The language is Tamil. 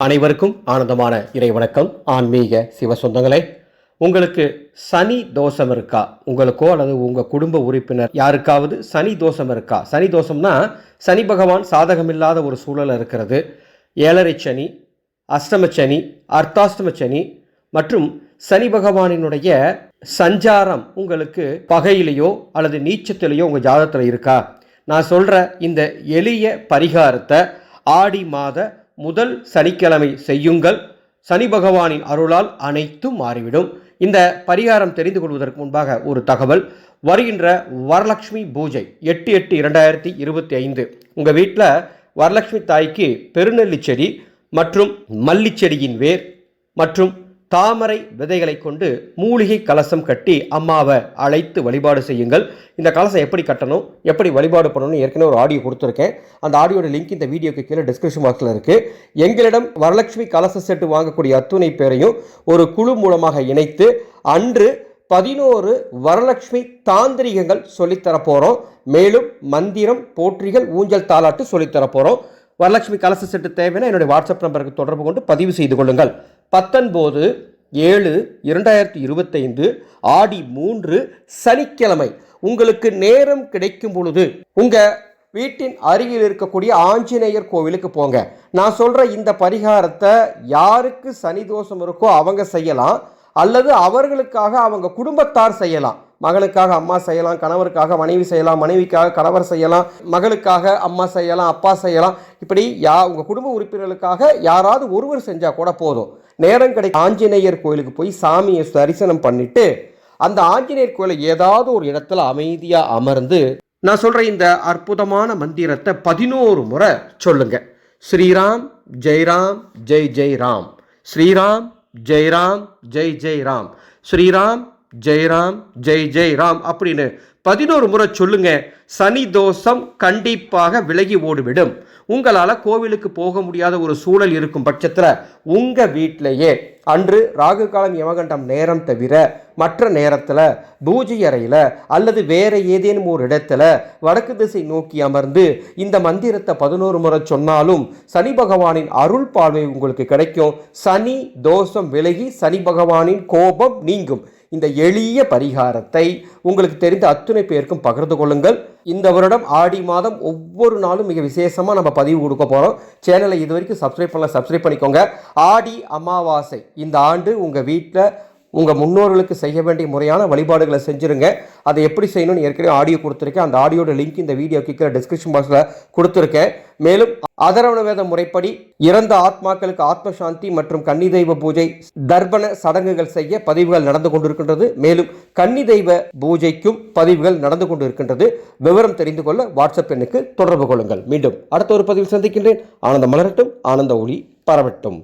அனைவருக்கும் ஆனந்தமான இறை வணக்கம் ஆன்மீக சிவ சொந்தங்களே உங்களுக்கு சனி தோஷம் இருக்கா? உங்களுக்கோ அல்லது உங்கள் குடும்ப உறுப்பினர் யாருக்காவது சனி தோஷம் இருக்கா? சனி தோஷம்னா சனி பகவான் சாதகமில்லாத ஒரு சூழல் இருக்கிறது. ஏழரை சனி அஷ்டம சனி அர்த்தாஷ்டம சனி மற்றும் சனி பகவானினுடைய சஞ்சாரம் உங்களுக்கு பகையிலையோ அல்லது நீச்சத்திலேயோ உங்கள் ஜாதகத்தில் இருக்கா? நான் சொல்கிற இந்த எளிய பரிகாரத்தை ஆடி மாத முதல் சனிக்கிழமை செய்யுங்கள். சனி பகவானின் அருளால் அனைத்தும் மாறிவிடும். இந்த பரிகாரம் தெரிந்து கொள்வதற்கு முன்பாக ஒரு தகவல். வருகின்ற வரலட்சுமி பூஜை எட்டு எட்டு இரண்டாயிரத்தி இருபத்தி ஐந்து. உங்கள் வீட்டில் வரலட்சுமி தாய்க்கு பெருநெல்லி செடி மற்றும் மல்லிச்செடியின் வேர் மற்றும் தாமரை விதைகளை கொண்டு மூலிகை கலசம் கட்டி அம்மாவை அழைத்து வழிபாடு செய்யுங்கள். இந்த கலசம் எப்படி கட்டணும் எப்படி வழிபாடு பண்ணணும்னு ஏற்கனவே ஒரு ஆடியோ கொடுத்துருக்கேன். அந்த ஆடியோட லிங்க் இந்த வீடியோக்கு கீழே டிஸ்கிரிப்ஷன் பாக்ஸில் இருக்குது எங்களிடம் வரலட்சுமி கலச செட்டு வாங்கக்கூடிய அத்துணை பேரையும் ஒரு குழு மூலமாக இணைத்து அன்று பதினோரு வரலட்சுமி தாந்திரிகங்கள் சொல்லித்தரப் போகிறோம் மேலும் மந்திரம் போற்றிகள் ஊஞ்சல் தாலாட்டு சொல்லித்தரப்போகிறோம் வரலட்சுமி கலச செட்டு தேவைன்னா என்னுடைய வாட்ஸ்அப் நம்பருக்கு தொடர்பு கொண்டு பதிவு செய்து கொள்ளுங்கள். பத்தொன்பது ஏழு இரண்டாயிரத்தி இருபத்தைந்து ஆடி மூன்று சனிக்கிழமை. உங்களுக்கு நேரம் கிடைக்கும் பொழுது உங்கள் வீட்டின் அருகில் இருக்கக்கூடிய ஆஞ்சநேயர் கோவிலுக்கு போங்க. நான் சொல்கிற இந்த பரிகாரத்தை யாருக்கு சனி தோஷம் இருக்கோ அவங்க செய்யலாம். அல்லது அவர்களுக்காக அவங்க குடும்பத்தார் செய்யலாம். மகளுக்காக அம்மா செய்யலாம் கணவருக்காக மனைவி செய்யலாம் மனைவிக்காக கணவர் செய்யலாம் மகளுக்காக அம்மா செய்யலாம் அப்பா செய்யலாம். இப்படி யா உங்கள் குடும்ப உறுப்பினர்களுக்காக யாராவது ஒருவர் செஞ்சால் கூட போதும். நேரம் கிடை ஆஞ்சநேயர் கோயிலுக்கு போய் சாமியை தரிசனம் பண்ணிட்டு அந்த ஆஞ்சநேயர் கோயிலை ஏதாவது ஒரு இடத்துல அமைதியாக அமர்ந்து நான் சொல்கிற இந்த அற்புதமான மந்திரத்தை பதினோரு முறை சொல்லுங்க. ஸ்ரீராம் ஜெய்ராம் ஜெய் ஜெய் ராம். ஸ்ரீராம் ஜெய்ராம் ஜெய் ஜெய் ராம். ஸ்ரீராம் ஜெய்ராம் ஜெய் ஜெய் ராம் அப்படின்னு பதினோரு முறை சொல்லுங்க. சனி தோஷம் கண்டிப்பாக விலகி ஓடிவிடும். உங்களால் கோவிலுக்கு போக முடியாத ஒரு சூழல் இருக்கும் பட்சத்தில் உங்கள் வீட்டிலேயே அன்று ராகு காலம் யமகண்டம் நேரம் தவிர மற்ற நேரத்தில் பூஜை அறையில் அல்லது வேறு ஏதேனும் ஒரு இடத்துல வடக்கு திசை நோக்கி அமர்ந்து இந்த மந்திரத்தை பதினோரு முறை சொன்னாலும் சனி பகவானின் அருள் பார்வை உங்களுக்கு கிடைக்கும். சனி தோஷம் விலகி சனி பகவானின் கோபம் நீங்கும். இந்த எளிய பரிகாரத்தை உங்களுக்கு தெரிந்த அத்துணை பேருக்கும் பகிர்ந்து கொள்ளுங்கள். இந்த வருடம் ஆடி மாதம் ஒவ்வொரு நாளும் மிக விசேஷமாக நம்ம பதிவு கொடுக்க போகிறோம் சேனலை இது வரைக்கும் சப்ஸ்கிரைப் பண்ணல சப்ஸ்கிரைப் பண்ணிக்கோங்க. ஆடி அமாவாசை இந்த ஆண்டு உங்கள் வீட்டில் உங்கள் முன்னோர்களுக்கு செய்ய வேண்டிய முறையான வழிபாடுகளை செஞ்சுருங்க. அதை எப்படி செய்யணும்னு ஏற்கனவே ஆடியோ கொடுத்துருக்கேன். அந்த ஆடியோட லிங்க் இந்த வீடியோ கீழே டிஸ்கிரிப்ஷன் பாக்ஸில் கொடுத்துருக்கேன். மேலும் அதரவண வேத முறைப்படி இறந்த ஆத்மாக்களுக்கு ஆத்ம சாந்தி மற்றும் கன்னி தெய்வ பூஜை தர்ப்பண சடங்குகள் செய்ய பதிவுகள் நடந்து கொண்டிருக்கின்றது. மேலும் கன்னி தெய்வ பூஜைக்கும் பதிவுகள் நடந்து கொண்டிருக்கின்றது. விவரம் தெரிந்து கொள்ள வாட்ஸ்அப் எண்ணுக்கு தொடர்பு கொள்ளுங்கள். மீண்டும் அடுத்த ஒரு பதிவில் சந்திக்கின்றேன். ஆனந்த மலரட்டும். ஆனந்த ஒளி பரவட்டும்.